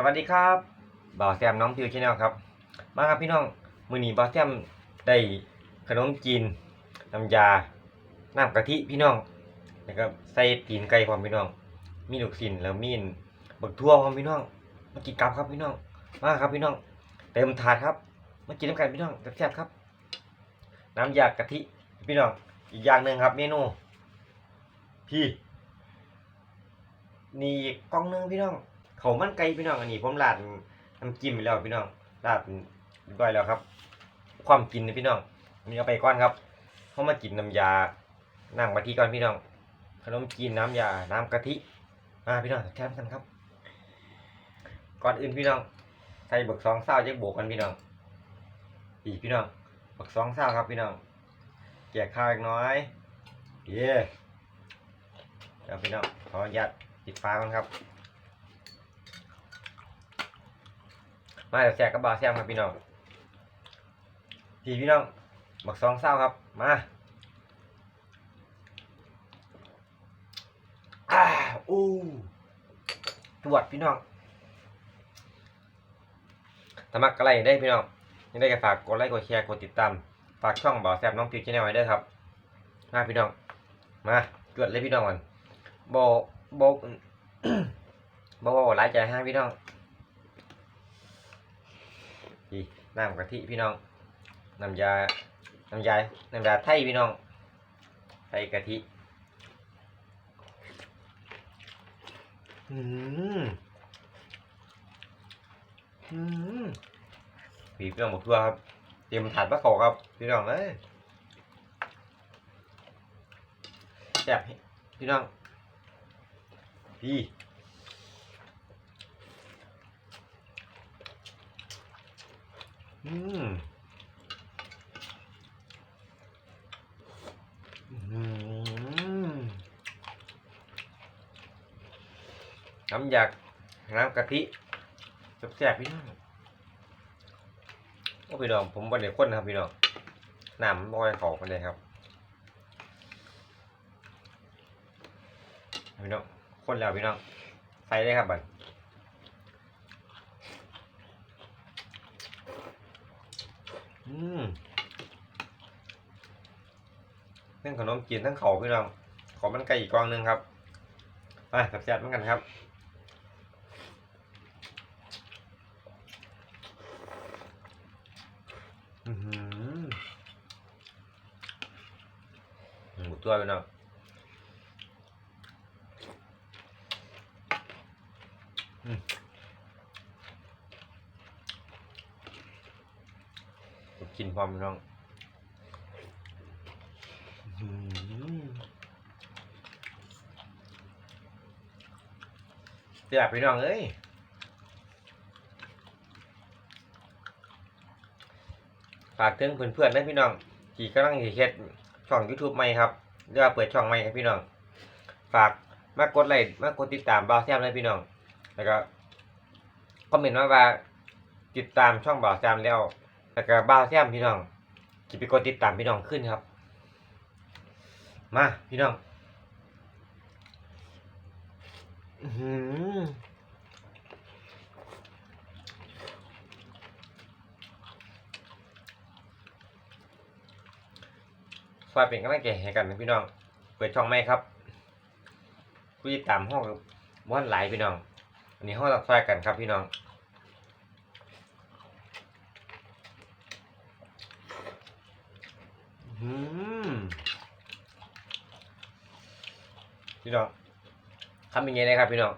สวัสดีครับบ่าวแซมน้องพิวชแนลครับ มาครับพี่น้องมือนี้บ่าวแซมได้ขนมจีนน้ำยาน้ำกะทิพี่น้องนะครับใส่ตีนไก่พร้อมพี่น้อง มีลูกชิ้นแล้วมีนบักทั่วพร้อมพี่น้องมากินกับครับพี่น้องมาครับพี่น้อง เต็มถาดครับมากินน้ำกันพี่น้องแซ่บครับ น้ำยากะทิพี่น้องอีกอย่างหนึ่งครับ เมนูพี่นี่กล่องนึงพี่น้อง เขามันไก่พี่น้องอันนี้ผมราดน้ำจิ้มไปแล้วพี่น้องราดเรียบร้อยแล้วครับ ความกินนะพี่น้องอันนี้เอาไปก่อนครับเขามากินน้ำยาน้ำกะทิก่อนพี่น้องขนมจีนน้ำยาน้ำกะทิมาพี่น้องแทมกันครับ ก่อนอื่นพี่น้องใส่บักสองเศร้าจะโบกกันพี่น้องอีพี่น้องบักสองเศร้าครับพี่น้องแจกข้าวอีกน้อยเย้เดี๋ยวพี่น้องขออนุญาตปิดฟ้าก่อนครับ มาเดี๋ยวแจกกับบาวแซมครับพี่น้องพี่พี่น้องบักสองเศร้าครับ มาอ่าอู้ตรวจพี่น้องถ้ามักอะไรได้พี่น้องยังได้ก็ฝากกดไลค์กดแชร์กดติดตามฝากช่องบ่าวแซมน้องพิวชแนลไว้ด้วยครับมาพี่น้องมาตรวจเลยพี่น้องก่อนโบโบโบโบหลายใจให้พี่น้อง พี่ น้ำกะทิพี่น้องน้ำยาน้ำยาน้ำยาไทยพี่น้องไทยกะทิอืมอืมพี่พี่น้องบอกทั่วครับเตรียมถาดมะเขาครับพี่น้องเอ้ยแซ่บพี่น้องพี่ อืมน้ำยาน้ำกะทิแซ่บๆพี่น้องโอ้พี่น้องผมวันเด็กคนนะครับพี่น้องน้ำมันบ่อยเขากันเลยครับพี่น้องคนแล้วพี่น้องใส่เลยครับบัด อืมเรื่องขนมจีนทั้งเขาพี่น้องขอมันไก่อีกกองหนึงครับไปแซ่บเหมือนกันครับอือหือหมูตัวพี่น้องอืม กินพร้อมพี่น้องอื้อหือแซ่บพี่น้องเอ้ยฝากถึงเพื่อนๆนะพี่น้องที่กำลังเฮ็ดช่อง YouTube ใหม่ครับหรือว่าเปิดช่องใหม่ครับพี่น้อง ฝากมากดไลค์มากดติดตามบ่าวแซมเลยพี่น้อง แล้วก็คอมเมนต์มาว่าติดตามช่องบ่าวแซมแล้ว แล้วก็บ่าวแซมพี่น้องสิไปกดติดตามพี่น้องขึ้นครับ มาพี่น้องซอหือฝากเป็นกำลังใจให้กันนะพี่น้อง เปิดช่องใหมครับผู้ติดตามห้องบ้านหลายพี่น้อง อันนี้ห้องตักซอยกันครับพี่น้อง อืม พี่น้องทำยังไงนะครับพี่น้อง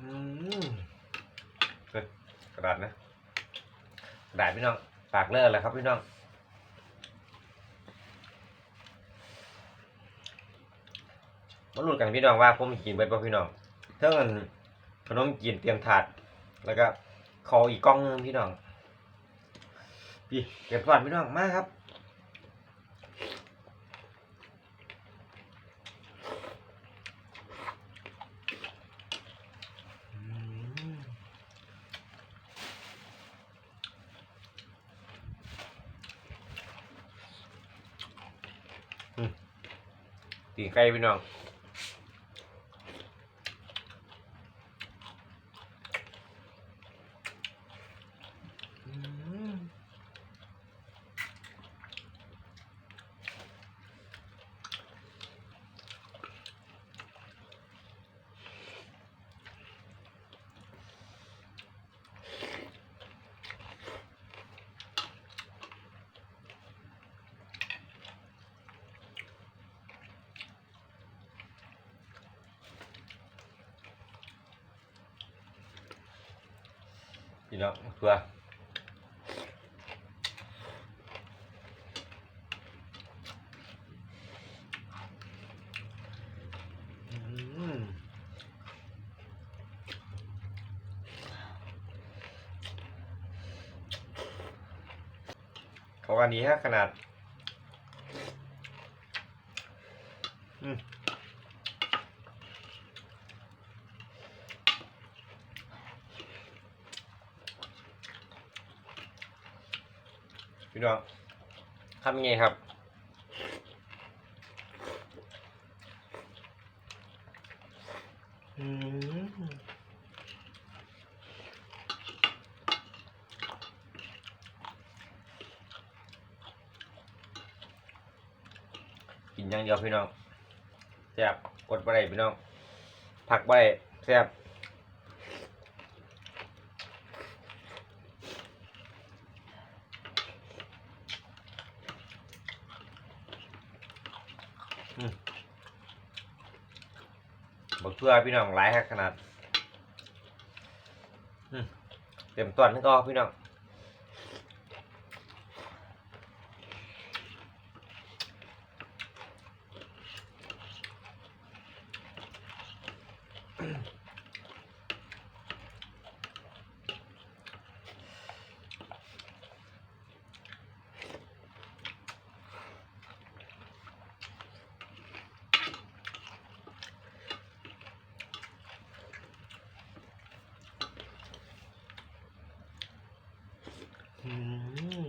อืมกระดาษนะกระดาษพี่น้องปากเลอะเลยครับพี่น้อง มาลุ้กันพี่น้องว่าผมกินเบิดบ่พี่น้องเท่านั้นขนมกินเตรียมถาด แล้วก็ขออีกกล้องนึงพี่น้องพี่เก็ผ่อนพี่น้องมากครับตีไก่พี่น้อง พี่น้องเพื่ออืมเขากันดีฮะขนาด พี่น้องทำยังไงครับ อืมกินอย่างเดียวพี่น้องแซ่บกดไปได้พี่น้องผักไปแซ่บ บักเพื่อพี่น้องหลายครับขนาดเต็มต้นนี่ก็พี่น้อง อืม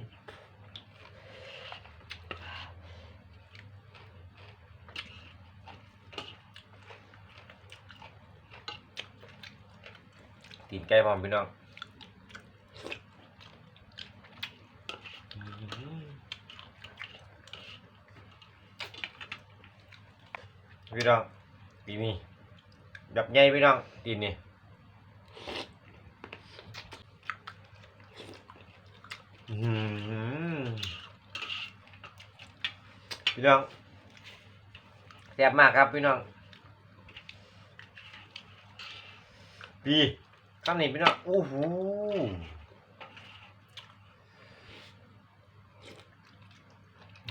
ตีนไก่พร้อมพี่น้องพี่น้องปีนี้ดับใหญ่พี่น้องตีนนี่พี่น้องแซ่บมากครับพี่น้องพี่ ข้างนี้พี่น้องโอ้โห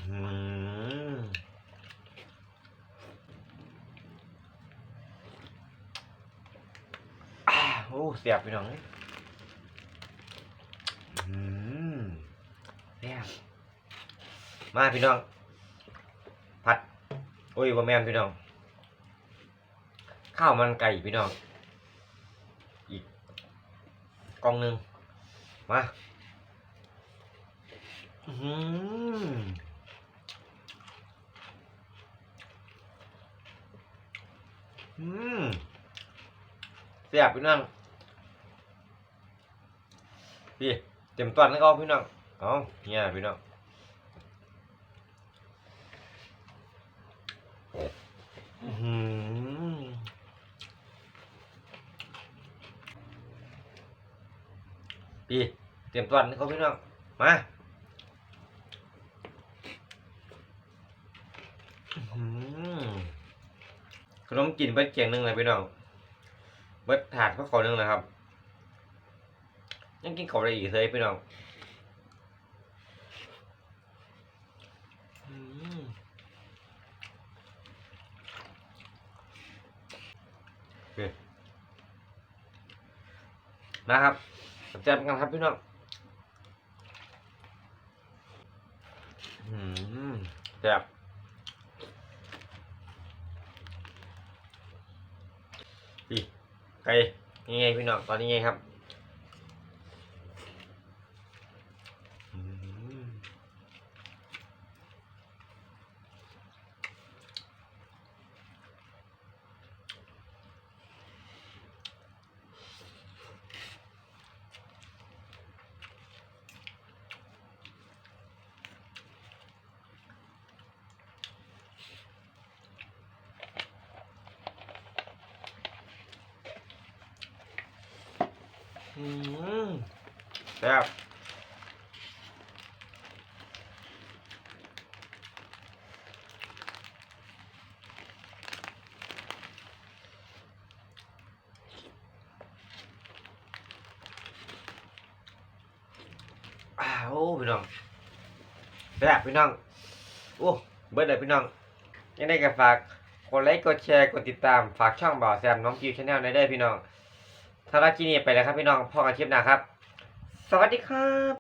อืมอ่าโอ้แซ่บพี่น้องเอ้ยอืมเนี่ยมาพี่น้องผัด โอ้ยว่าแม่นพี่น้อง ข้าวมันไก่พี่น้อง อีกก ล่องหนึ่งมาอื้อหืออืมเสียบพี่น้องพี่เต็มตอนแล้วก็พี่น้องเอาเนี่ยพี่น้องอื้อหือ พี่เตรียมตัวนี่เขาพี่น้องมาอื้อหือขนมกินเบิดเกียงหนึงเลยพี่น้องเบิดถาดก็ขอหนึ่งนะครับ ยังกินเขาได้อีกเลยพี่น้องโอเคนะครับ แจมกันครับพี่น้องแซ่บไก่ยังไงพี่น้องตอนนี้ไงครับอืม อืมแซ่บอ้าวโอ้พี่น้องแซ่บพี่น้อง โอ้เบิร์ดเลยพี่น้อง ยังได้ก็ฝากกดไลค์กดแชร์กดติดตาม ฝากช่องบ่าวแซมน้องกิวชาแนลในได้พี่น้อง ถ้ารักที่นี่ไปแล้วครับพี่น้องพ่อกันคลิปหน้าครับ สวัสดีครับ